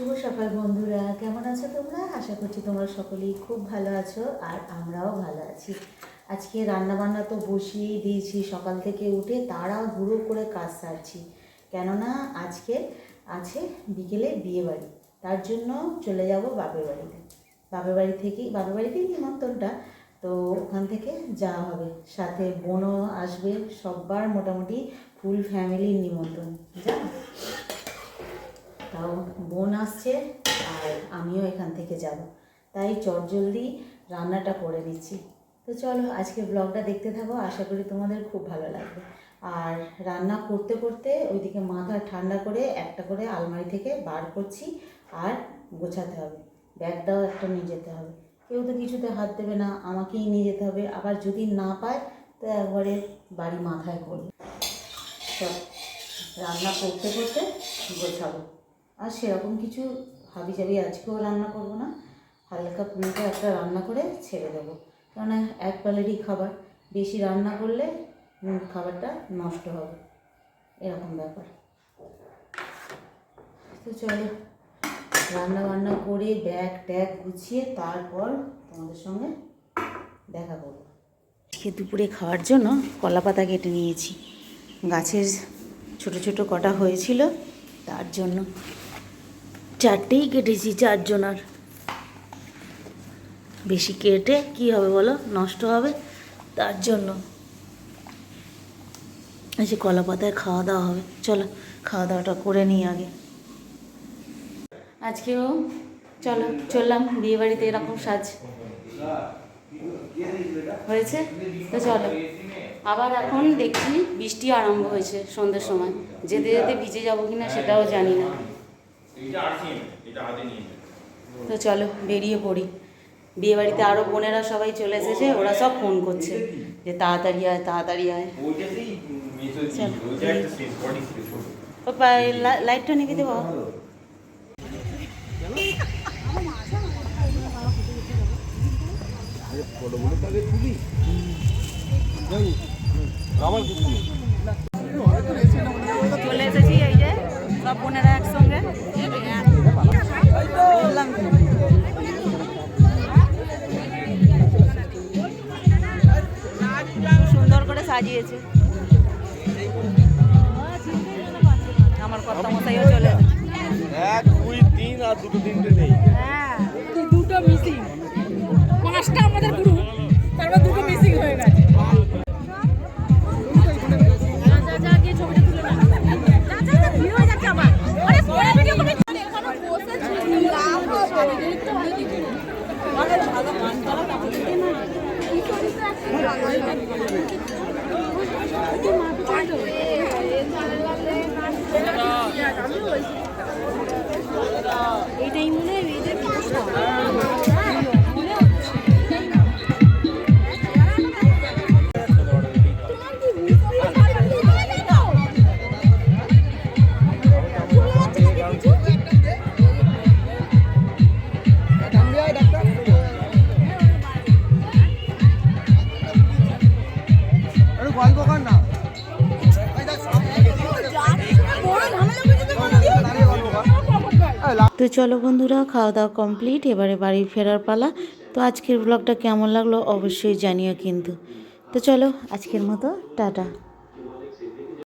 শুভ সকাল বন্ধুরা, কেমন আছো তোমরা? আশা করছি তোমরা সকলেই খুব ভালো আছো আর আমরাও ভালো আছি। আজকে রান্না বান্না তো বসিয়েই দিয়েছি, সকাল থেকে উঠে তারা হুড়ো করে কাজ সারছি। কেননা আজকে আছে বিকেলে বিয়ে বাড়ি, তার জন্য চলে যাব বাপের বাড়িতে। বাপের বাড়ি থেকেই, বাপের বাড়িতেই নিমন্ত্রণটা, তো ওখান থেকে যাওয়া হবে। সাথে বোনও আসবে, সব্বার মোটামুটি ফুল ফ্যামিলির নিমন্ত্রণ। জানো তাও বোন আসছে, আর আমিও এখান থেকে যাব। তাই চটজলদি রান্নাটা করে নিচ্ছি। তো চলো আজকে ব্লগটা দেখতে থাকো, আশা করি তোমাদের খুব ভালো লাগবে। আর রান্না করতে করতে ওইদিকে মাথা ঠান্ডা করে একটা করে আলমারি থেকে বার করছি, আর গোছাতে হবে। ব্যাগটাও একটা নিয়ে যেতে হবে। কেউ তো কিছুতে হাত দেবে না, আমাকেই নিয়ে যেতে হবে। আবার যদি না পায়, তো একবারে বাড়ি মাথায় করবে। সব রান্না করতে করতে গোছাবো। আর সেরকম কিছু হাবি জাবি আজকেও রান্না করব না। হালকা ফুলকা একটা রান্না করে ছেড়ে দেবো। কেননা এক প্লেটই খাবার, বেশি রান্না করলে খাবারটা নষ্ট হবে। এরকম ব্যাপার। তো চলো, রান্না বান্না করে ব্যাগ ট্যাগ গুছিয়ে তারপর তোমাদের সঙ্গে দেখা করব। আজকে দুপুরে খাওয়ার জন্য কলা পাতা কেটে নিয়েছি। গাছের ছোট ছোট কটা হয়েছিল, তার জন্য চারটেই কেটেছি চারজনার। বেশি কেটে কি হবে বলো? নষ্ট হবে? তার জন্য। এই যে কলা পাতায় খাওয়া দাওয়া হবে। চলো, খাওয়া দাওয়াটা করে নিই আগে। আজকেও চলো, চললাম বিয়ে বাড়িতে এরকম সাজ। হয়েছে? তো চলো। আবার এখন দেখছি বৃষ্টি আরম্ভ হয়েছে সন্ধ্যের সময়। যেতে যেতে ভিজে যাব কিনা সেটাও জানি না। তো চলো বেরিয়ে পড়ি। বিয়ে বাড়িতে আরও বোনেরা সবাই চলে এসেছে ওরা সব ফোন করছে যে তাড়াতাড়ি আয় তাড়াতাড়ি আয়। লাইটটা নিবি দেবো? চলে এসেছি এই যে সব বোনেরা একসঙ্গে। সাজিয়েছে আমার কর্তা মশাইও চলে এক দুই তিন আর দুটো তিনটে নেই। দুটো মিসিং পাঁচটা আমাদের গ্রুপ তারপর দুটো মিসিং হয়ে গেছে। যা, গিয়ে এইটাই মনে তো চলো বন্ধুরা, খাওয়া দাওয়া কমপ্লিট এবারে বাড়ি ফেরার পালা। তো আজকের ব্লগটা কেমন লাগল অবশ্যই জানিও কিন্তু। তো চলো, আজকের মতো, টাটা।